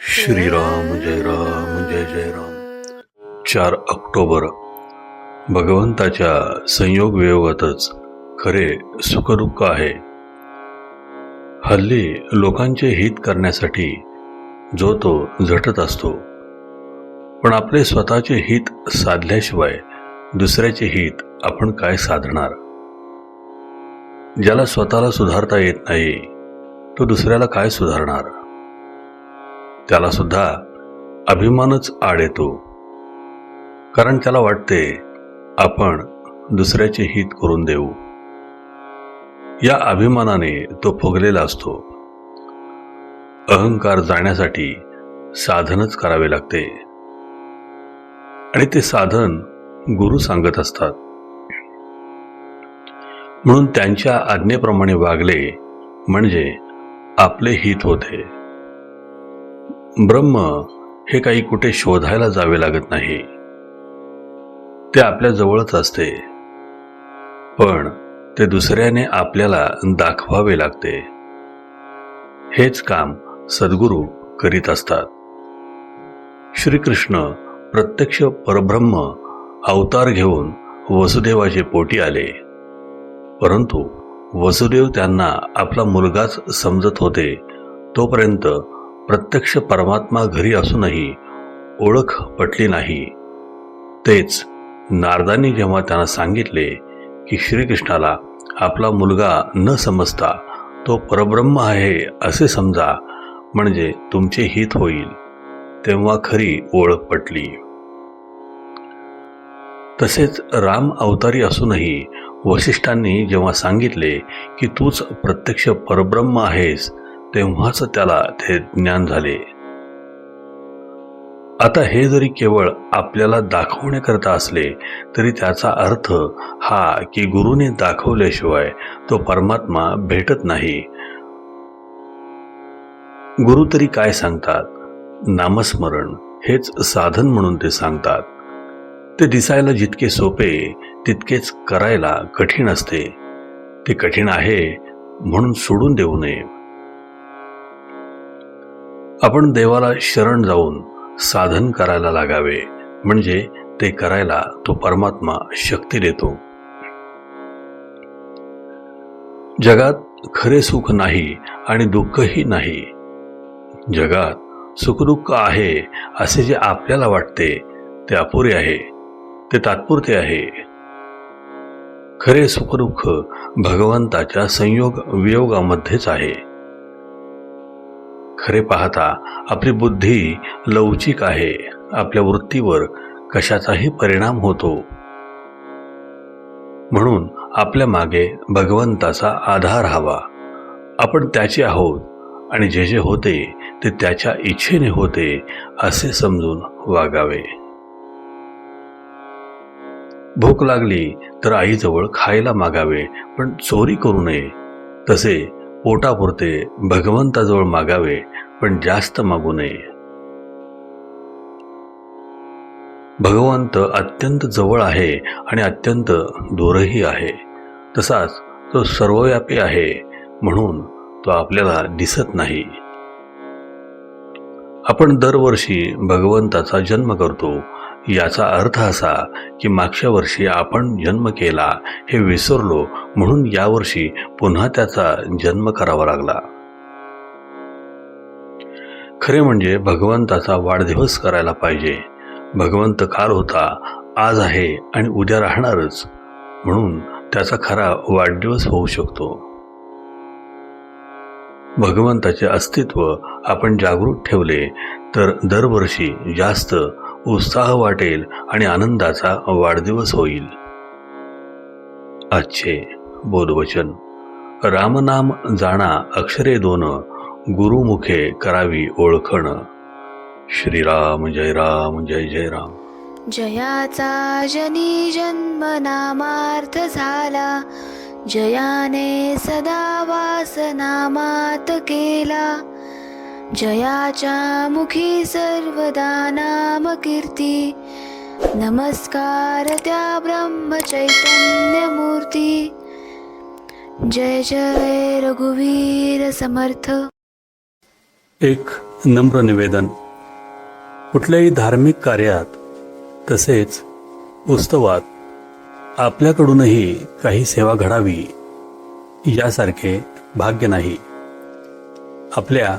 श्रीराम जय राम जय जय राम चार ऑक्टोबर. भगवंताच्या संयोग वियोगातच खरे सुखदुःख आहे. हल्ली लोकांचे हित करण्यासाठी जो तो झटत असतो. पण आपले स्वतःचे हित साधल्याशिवाय दुसऱ्याचे हित आपण काय साधणार? ज्याला स्वतःला सुधारता येत नाही तो दुसऱ्याला काय सुधारणार? त्याला सुद्धा अभिमानच आड येतो. कारण त्याला वाटते आपण दुसऱ्याचे हित करून देऊ. या अभिमानाने तो फुगलेला असतो. अहंकार जाण्यासाठी साधनच करावे लागते. आणि ते साधन गुरु सांगत असतात. म्हणून त्यांच्या आज्ञेप्रमाणे वागले म्हणजे आपले हित होते. ब्रह्म हे काही कुठे शोधायला जावे लागत नाही. ते आपल्या जवळच असते. पण ते दुसऱ्याने आपल्याला दाखवावे लागते. हेच काम सद्गुरू करीत असतात. श्रीकृष्ण प्रत्यक्ष परब्रह्म अवतार घेऊन वसुदेवाचे पोटी आले. परंतु वसुदेव त्यांना आपला मुलगाच समजत होते. तोपर्यंत प्रत्यक्ष परमात्मा घरी असूनही ओळख पटली नाही. तेच नारदांनी जेव्हा त्यांना सांगितले की श्रीकृष्णाला आपला मुलगा न समजता तो परब्रह्म आहे असे समजा म्हणजे तुमचे हित होईल तेव्हा खरी ओळख पटली. तसेच राम अवतारी असूनही वशिष्ठांनी जेव्हा सांगितले की तूच प्रत्यक्ष परब्रह्म आहेस तेव्हाच त्याला ते ज्ञान झाले. आता हे जरी केवळ आपल्याला दाखवण्याकरता असले तरी त्याचा अर्थ हा की गुरुने दाखवल्याशिवाय तो परमात्मा भेटत नाही. गुरु तरी काय सांगतात? नामस्मरण हेच साधन म्हणून ते सांगतात. ते दिसायला जितके सोपे तितकेच करायला कठीण असते. ते कठीण आहे म्हणून सोडून देऊ नये. आपण देवाला शरण जाऊन साधन करायला लागावे म्हणजे ते करायला तो परमात्मा शक्ती देतो. जगात खरे सुख नाही आणि दुःखही नाही. जगात सुखदुःख आहे असे जे आपल्याला वाटते ते अपुरे आहे ते तात्पुरते आहे. खरे सुखदुःख भगवंताच्या संयोग वियोगामध्येच आहे. खरे पाहता आपली बुद्धी लवचिक आहे. आपल्या वृत्तीवर कशाचाही परिणाम होतो. म्हणून आपल्या मागे भगवंताचा आधार हवा. आपण त्याचे आहोत आणि जे जे होते ते त्याच्या इच्छेने होते असे समजून वागावे. भूक लागली तर आईजवळ खायला मागावे पण चोरी करू नये. तसे पोटापुरते भगवंताजवळ मागावे पण जास्त मागू नये. भगवंत अत्यंत जवळ आहे आणि अत्यंत दूरही आहे. तसाच तो सर्वव्यापी आहे म्हणून तो आपल्याला दिसत नाही. आपण दरवर्षी भगवंताचा जन्म करतो याचा अर्थ असा की मागच्या वर्षी आपण जन्म केला हे विसरलो म्हणून यावर्षी पुन्हा त्याचा जन्म करावा लागला. खरे म्हणजे भगवंताचा वाढदिवस करायला पाहिजे. भगवंत काल होता आज आहे आणि उद्या राहणारच. म्हणून त्याचा खरा वाढदिवस होऊ शकतो. भगवंताचे अस्तित्व आपण जागृत ठेवले तर दरवर्षी जास्त उत्साह वाटेल आणि आनंदाचा वाढदिवस होईल. आजचे बोधवचन. रामनाम जाणा अक्षरे दोन गुरुमुखे करावी ओळखण. श्रीराम जय राम जय जय राम. जयाचा जनी जन्म नामार्थ झाला. जयाने सदा वास नामात केला. जयाच्या मुखी सर्वदा नाम कीर्ती। नमस्कार त्या ब्रह्म चैतन्य मूर्ती जय जय रघुवीर समर्थ। एक नम्र निवेदन। कुठल्याही धार्मिक कार्यात तसेच उत्सवात आपल्याकडूनही काही सेवा घडावी यासारखे भाग्य नाही. आपल्या